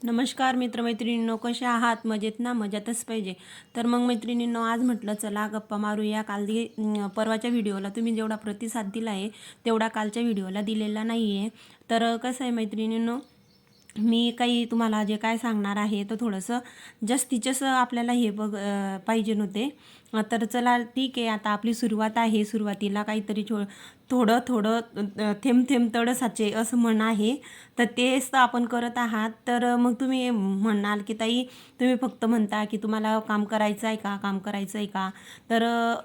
नमस्कार मित्रमैत्रिणींनो कशा आहात? मजेत ना? मजातच पाहिजे. तर मग मैत्रिणींनो आज म्हटलं चला गप्पा मारूया. काल परवाच्या व्हिडिओला तुम्ही जेवढा प्रतिसाद दिला आहे तेवढा कालच्या व्हिडिओला दिलेला नाही आहे तर कसं आहे मैत्रिणींनो? मी काही तुम्हाला जे काय सांगणार आहे तर थोडंसं जास्तीचंच आपल्याला हे बघ पाहिजे नव्हते. तर चला ठीक आहे आता आपली सुरुवात आहे. सुरुवातीला काहीतरी छो थोडं थोडं थेंब थेंब तड साचे असं म्हण आहे. तर तेच तर आपण करत आहात. तर मग तुम्ही म्हणाल की ताई तुम्ही फक्त म्हणता की तुम्हाला काम करायचं आहे का? काम करायचं आहे का? तर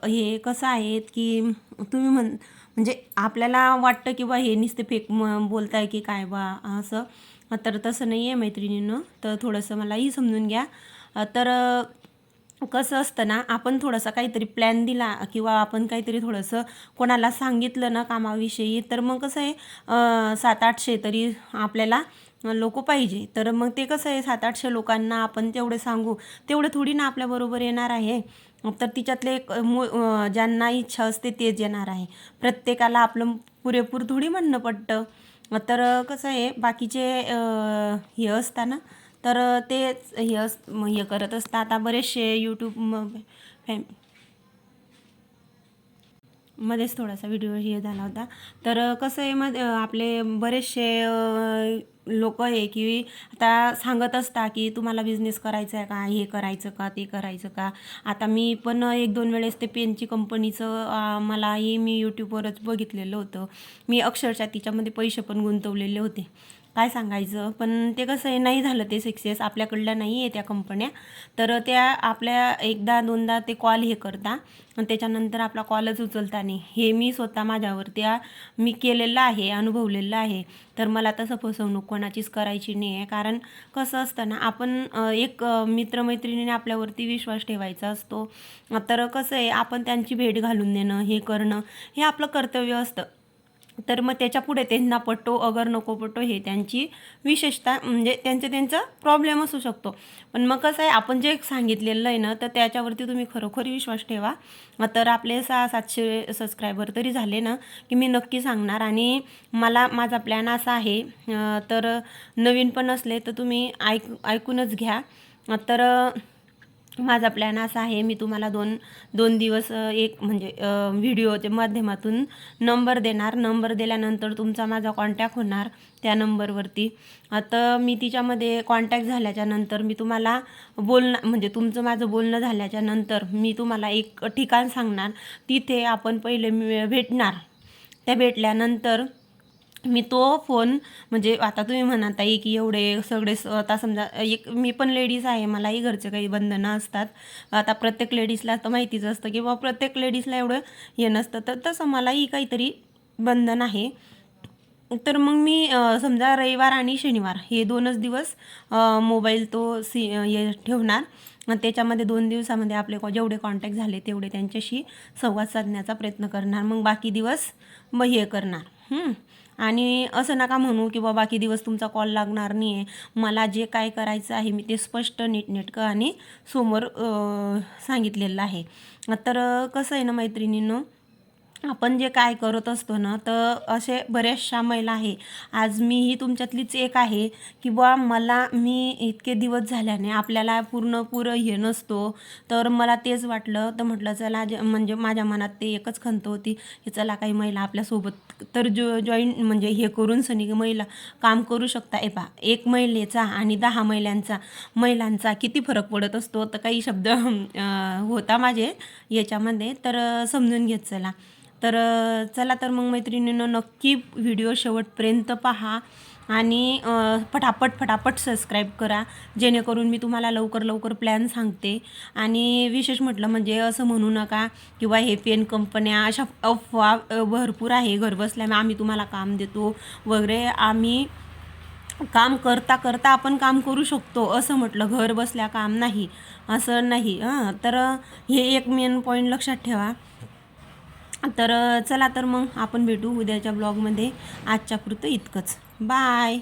हे कसं आहे की तुम्ही म्हण म्हणजे आपल्याला वाटतं की बा हे नुसते फेक म बोलताय की काय बा? असं. तर तसं नाही आहे मैत्रिणींनो. तर थोडंसं मलाही समजून घ्या. तर कसं असतं ना आपण थोडासा काहीतरी प्लॅन दिला किंवा आपण काहीतरी थोडंसं कोणाला सांगितलं ना कामाविषयी तर मग कसं आहे सात आठशे तरी आपल्याला लोक पाहिजे. तर मग ते कसं आहे सात आठशे लोकांना आपण तेवढे सांगू. तेवढे थोडी ना आपल्याबरोबर येणार आहे. तर तिच्यातले एक मु ज्यांना इच्छा असते तेच येणार आहे. प्रत्येकाला आपलं पुरेपूर थोडी म्हणणं पडतं तर कसं आहे बाकीचे हे असताना तर तेच हे अस हे करत असतात आता बरेचसे यूट्यूब फॅम मध्येच थोडासा व्हिडिओ हे झाला होता. तर कसं आहे मग आपले बरेचसे लोक आहे की आता सांगत असता की तुम्हाला बिझनेस करायचा आहे का? हे करायचं का? ते करायचं का? आता मी पण एक दोन वेळेस ते पेनची कंपनीचं मला मलाही मी यूट्यूबवरच बघितलेलं होतं. मी अक्षरशः तिच्यामध्ये पैसे पण गुंतवलेले होते. काय सांगायचं? पण ते कसं आहे नाही झालं ते सक्सेस आपल्याकडल्या नाही आहे त्या कंपन्या तर त्या आपल्या एकदा दोनदा ते कॉल हे करता. आणि त्याच्यानंतर आपला कॉलच उचलता नाही हे मी स्वतः माझ्यावर त्या मी केलेलं आहे अनुभवलेलं आहे. तर मला तसं फसवणूक कोणाचीच करायची नाही आहे कारण कसं असतं ना आपण एक मित्रमैत्रिणीने आपल्यावरती विश्वास ठेवायचा असतो. तर कसं आहे आपण त्यांची भेट घालून देणं हे करणं हे आपलं कर्तव्य असतं. तर मग त्याच्या पुढे त्यांना पट्टो अगर नको पट्टो हे त्यांची विशेषता म्हणजे त्यांचं त्यांचा प्रॉब्लेम असू शकतो. पण मग कसं आहे आपण जे सांगितलेलं आहे ना तर त्याच्यावरती तुम्ही खरोखर विश्वास ठेवा. तर आपले सहा सातशे सबस्क्रायबर तरी झाले ना की मी नक्की सांगणार. आणि मला माझा प्लॅन असा आहे तर नवीन पण असले तर तुम्ही ऐक ऐकूनच घ्या. तर माझा प्लॅन असा आहे मी तुम्हाला दोन दोन दिवस एक म्हणजे व्हिडिओच्या माध्यमातून नंबर देणार. नंबर दिल्यानंतर तुमचा माझा कॉन्टॅक्ट होणार त्या नंबरवरती आता मी तिच्यामध्ये कॉन्टॅक्ट झाल्याच्यानंतर मी तुम्हाला बोलणं म्हणजे तुमचं माझं बोलणं झाल्याच्यानंतर मी तुम्हाला एक ठिकाण सांगणार. तिथे आपण पहिले मी- भेटणार. त्या भेटल्यानंतर मी तो फोन म्हणजे आता तुम्ही म्हणत आहे की एवढे सगळे आता समजा एक मी पण लेडीज आहे मलाही घरचे काही बंधनं असतात. आता प्रत्येक लेडीजला तर माहितीच असतं की बाबा प्रत्येक लेडीजला एवढं हे नसतं. तर तसं मलाही काहीतरी बंधन आहे. तर मग मी समजा रविवार आणि शनिवार हे दोनच दिवस मोबाईल तो सी हे ठेवणार. त्याच्यामध्ये दोन दिवसामध्ये आपले कॉ- जेवढे कॉन्टॅक्ट झाले तेवढे त्यांच्याशी संवाद साधण्याचा प्रयत्न करणार. मग बाकी दिवस मग हे करणार. आणि असं नका म्हणू की बाबा बाकी दिवस तुमचा कॉल लागणार नाही आहे मला जे काय करायचं आहे मी ते स्पष्ट नीटनेटकं आणि समोर सांगितलेलं आहे. तर कसं आहे ना मैत्रिणींनो आपण जे काय करत असतो ना तर असे बऱ्याचशा महिला आहे. आज मीही तुमच्यातलीच एक आहे की बुवा मला मी इतके दिवस झाल्याने आपल्याला पूर्ण पुरं हे नसतो. तर मला तेच वाटलं तर म्हटलं चला म्हणजे माझ्या मनात ते एकच खंत होती की चला काही महिला आपल्यासोबत तर जो जॉईन म्हणजे हे करून सनी महिला काम करू शकता. ए पा एक महिलेचा आणि दहा महिलांचा महिलांचा किती फरक पडत असतो? तर काही शब्द होता माझे याच्यामध्ये तर समजून घेत चला. तर चला तर मग मैत्रिणीनं नक्की व्हिडिओ शेवटपर्यंत पहा आणि फटाफट फटाफट सबस्क्राईब करा जेणेकरून मी तुम्हाला लवकर लवकर प्लॅन सांगते. आणि विशेष म्हटलं म्हणजे असं म्हणू नका किंवा हे पेन कंपन्या अशा अफवा भरपूर आहे. घरबसल्या आम्ही तुम्हाला काम देतो वगैरे. आम्ही काम करता करता आपण काम करू शकतो. असं म्हटलं घर बसल्या काम नाही. असं नाही हां. तर हे एक मेन पॉईंट लक्षात ठेवा. तर चला तर मग आपण भेटू उद्याच्या ब्लॉगमध्ये आजच्या पुरतं इतकंच. बाय